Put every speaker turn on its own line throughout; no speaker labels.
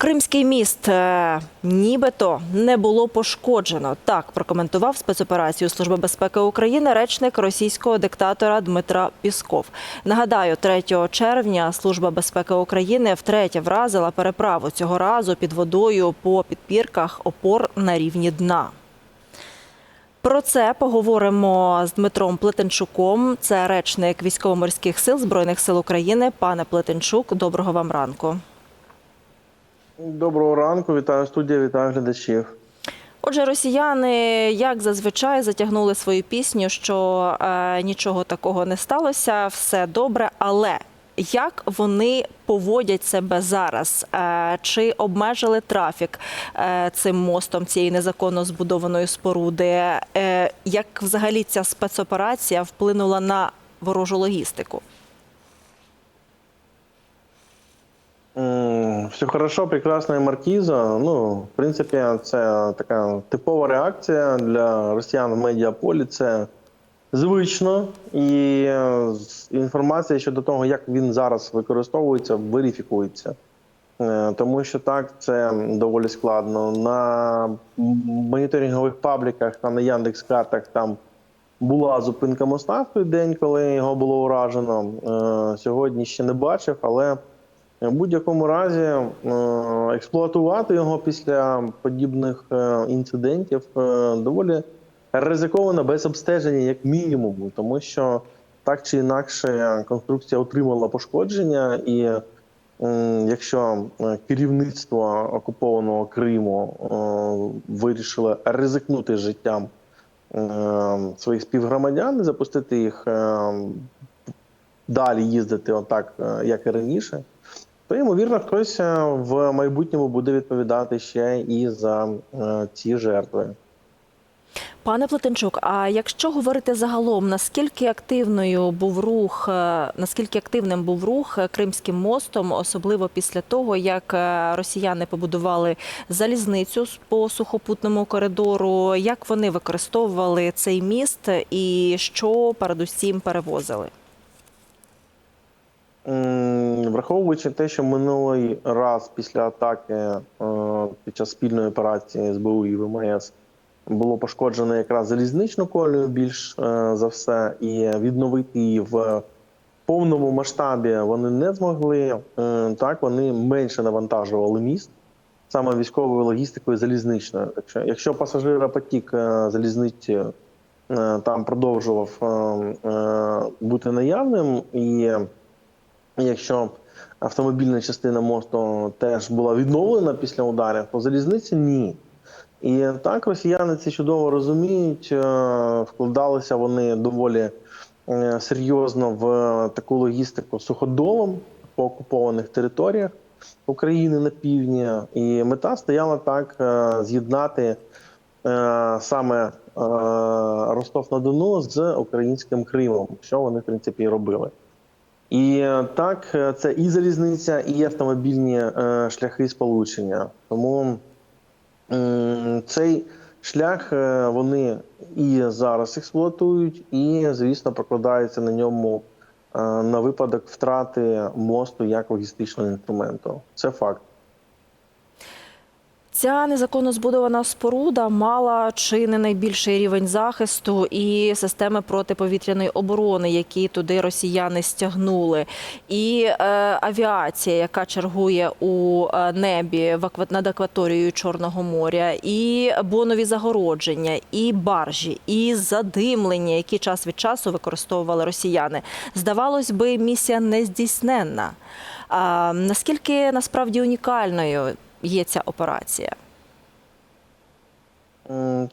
Кримський міст е, нібито не було пошкоджено. Так прокоментував спецоперацію Служби безпеки України речник російського диктатора Дмитра Пісков. Нагадаю, 3 червня Служба безпеки України втретє вразила переправу цього разу під водою по підпірках опор на рівні дна. Про це поговоримо з Дмитром Плетенчуком. Це речник військово-морських сил Збройних сил України. Пане Плетенчук, доброго вам ранку.
Доброго ранку, вітаю студія, вітаю глядачів.
Отже, росіяни, як зазвичай, затягнули свою пісню, що е, нічого такого не сталося, все добре. Але як вони поводять себе зараз? Е, чи обмежили трафік е, цим мостом цієї незаконно збудованої споруди? Е, як взагалі ця спецоперація вплинула на ворожу логістику?
Все хорошо, прекрасно і маркіза. Ну, в принципі, це така типова реакція для росіян в медіаполі. Це звично, і е, інформація щодо того, як він зараз використовується, верифікується. Е, Тому що так це доволі складно. На моніторингових пабліках та на Яндекс.Картах там була зупинка моста в той день, коли його було уражено. Е, Сьогодні ще не бачив, але в будь-якому разі е, експлуатувати його після подібних е, інцидентів е, доволі ризиковано без обстеження, як мінімум, тому що так чи інакше конструкція отримала пошкодження, і якщо керівництво окупованого Криму вирішило ризикнути життям своїх співгромадян запустити їх далі їздити отак, як і раніше, то ймовірно, хтось е, в майбутньому буде відповідати ще і за е, ці жертви.
Пане Плетенчук, а якщо говорити загалом, наскільки активною був рух, е, наскільки активним був рух Кримським мостом, особливо після того, як росіяни побудували залізницю по сухопутному коридору, як вони використовували цей міст і що передусім перевозили?
Враховуючи те, що минулий раз після атаки е, під час спільної операції СБУ і ВМС було пошкоджено якраз залізничну колію більш е, за все, і відновити її в повному масштабі вони не змогли. Е, Так, вони менше навантажували міст саме військовою логістикою залізничною. Якщо, якщо пасажиропотік залізниці там продовжував е, е, бути наявним і Якщо автомобільна частина мосту теж була відновлена після ударів, то залізниці ні. І так росіяни це чудово розуміють. е, Вкладалися вони доволі е, серйозно в таку логістику суходолом по окупованих територіях України на півдні. І мета стояла так е, з'єднати саме е, Ростов-на-Дону з українським Кримом, що вони в принципі і робили. І е, так, е, це і залізниця, і автомобільні е, шляхи сполучення. Тому цей шлях вони і зараз експлуатують, і, звісно, покладаються на ньому на випадок втрати мосту як логістичного інструменту. Це факт.
Ця незаконно збудована споруда мала чи не найбільший рівень захисту і системи протиповітряної оборони, які туди росіяни стягнули, і е, авіація, яка чергує у е, небі над акваторією Чорного моря, і бонові загородження, і баржі, і задимлення, які час від часу використовували росіяни. Здавалось би, місія нездійсненна. А наскільки насправді унікальною є ця операція?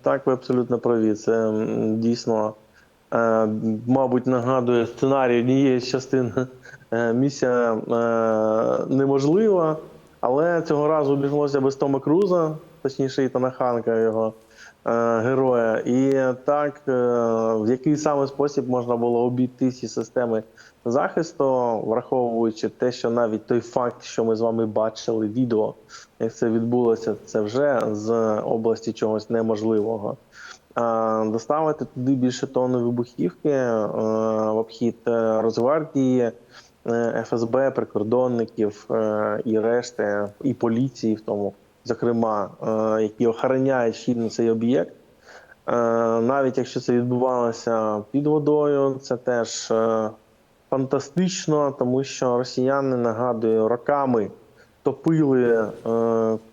Так, ви абсолютно праві. Це дійсно, е, мабуть, нагадує сценарій однієї з частин. Е, Місія е, неможлива, але цього разу обійшлося без Тома Круза, точніше, Ітана Ханка, його героя. І так, е, в який саме спосіб можна було обійти ці системи захисту, враховуючи те, що навіть той факт, що ми з вами бачили відео, як це відбулося, це вже з області чогось неможливого. Доставити туди більше тонни вибухівки е, в обхід е, Росгвардії е, ФСБ, прикордонників е, і решти, і поліції, в тому, зокрема, е, які охороняють щільно цей об'єкт. Е, Навіть якщо це відбувалося під водою, це теж е, фантастично, тому що росіяни нагадую роками топили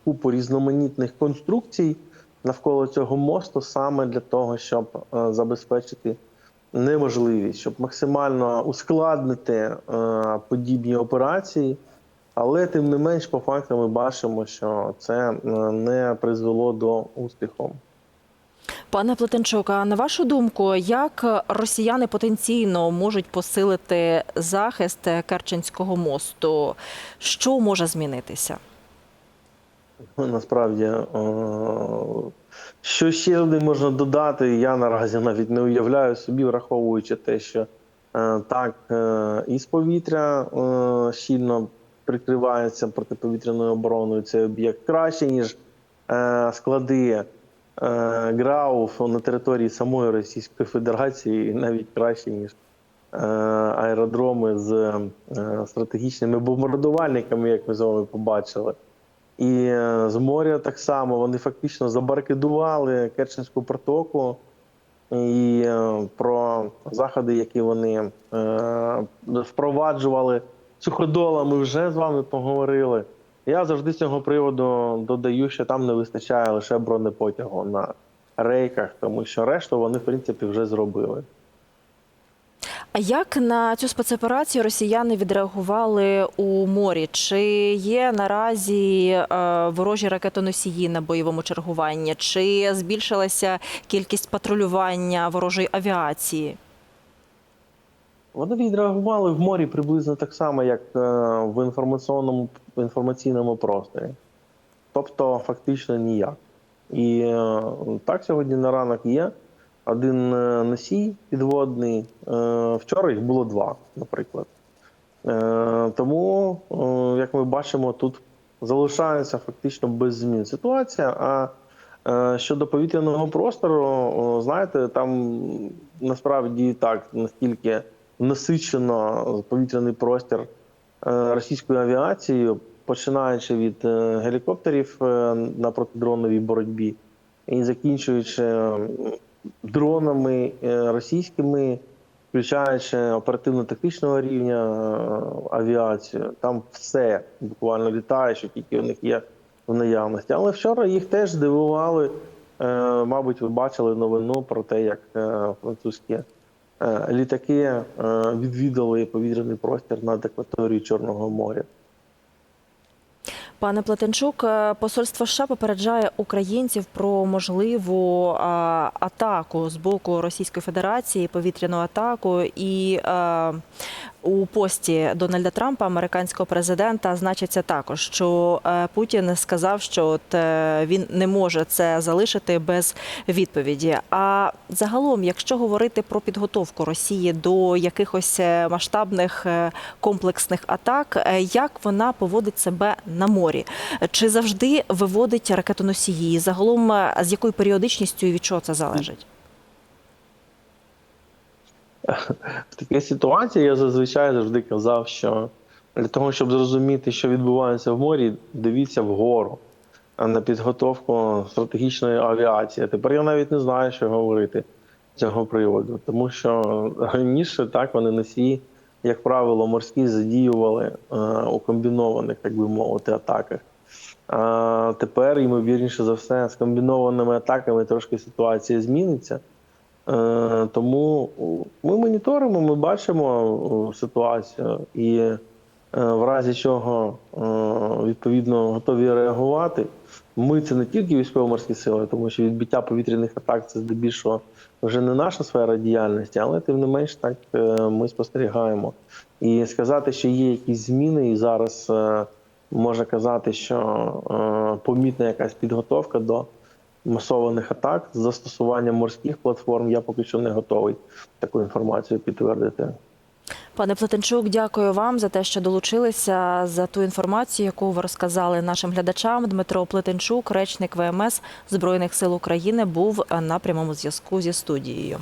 купу різноманітних конструкцій навколо цього мосту саме для того, щоб забезпечити неможливість, щоб максимально ускладнити подібні операції. Але тим не менш, по факту, ми бачимо, що це е, не призвело до успіху.
Пане Плетенчук, а на вашу думку, як росіяни потенційно можуть посилити захист Керченського мосту? Що може змінитися?
Насправді, е, що ще туди можна додати, я наразі навіть не уявляю собі, враховуючи те, що е, так е, із повітря щільно прикривається протиповітряною обороною цей об'єкт краще, ніж е, склади е, ГРАУФ на території самої Російської Федерації, і навіть краще, ніж е, аеродроми з стратегічними бомбардувальниками, як ми з вами побачили. І з моря так само вони фактично забаркидували Керченську протоку. І про заходи, які вони впроваджували суходола, ми вже з вами поговорили. Я завжди з цього приводу додаю, що там не вистачає лише бронепотягу на рейках, тому що решту вони, в принципі, вже зробили.
А як на цю спецоперацію росіяни відреагували у морі? Чи є наразі е, ворожі ракетоносії на бойовому чергуванні? Чи збільшилася кількість патрулювання ворожої авіації?
Вони відреагували в морі приблизно так само, як е, в інформаційному, інформаційному просторі. Тобто, фактично ніяк. І е, так сьогодні на ранок є один е, носій підводний. Вчора їх було два, наприклад. Тому, як ми бачимо, тут залишається фактично без змін ситуація. А щодо повітряного простору, знаєте, там насправді так настільки насичено повітряний простір е, російською авіацією, починаючи від е, гелікоптерів е, на протидроновій боротьбі і закінчуючи дронами російськими, включаючи оперативно-тактичного рівня авіацію. Там все буквально літає, що тільки у них є в наявності. Але вчора їх теж здивували. Мабуть, ви бачили новину про те, як французькі літаки е, відвідали повітряний простір над акваторією Чорного моря.
Пане Плетенчук, е, посольство США попереджає українців про можливу атаку з боку Російської Федерації, повітряну атаку. І е, у пості Дональда Трампа, американського президента, значиться також, що е, Путін сказав, що от е, він не може це залишити без відповіді. А загалом, якщо говорити про підготовку Росії до якихось е, масштабних комплексних атак, як вона поводить себе на морі? Чи завжди виводить ракетоносії? Загалом з якою періодичністю і від чого це залежить?
В такій ситуації я зазвичай завжди казав, що для того, щоб зрозуміти, що відбувається в морі, дивіться вгору на підготовку стратегічної авіації. Тепер я навіть не знаю, що говорити з цього приводу, тому що раніше так вони носії, як правило, морські задіювали е, у комбінованих, так би мовити, атаках. А тепер, ймовірніше за все, з комбінованими атаками трошки ситуація зміниться. Е, Тому ми моніторимо, ми бачимо е, ситуацію і е, в разі чого відповідно готові реагувати. Ми це не тільки військово-морські сили, тому що відбиття повітряних атак це здебільшого вже не наша сфера діяльності, але тим не менш так ми спостерігаємо. І сказати, що є якісь зміни, і зараз можна казати, що помітна якась підготовка до масованих атак з застосуванням морських платформ, я поки що не готовий таку інформацію підтвердити.
Пане Плетенчук, дякую вам за те, що долучилися за ту інформацію, яку ви розказали нашим глядачам. Дмитро Плетенчук, речник ВМС Збройних сил України, був на прямому зв'язку зі студією.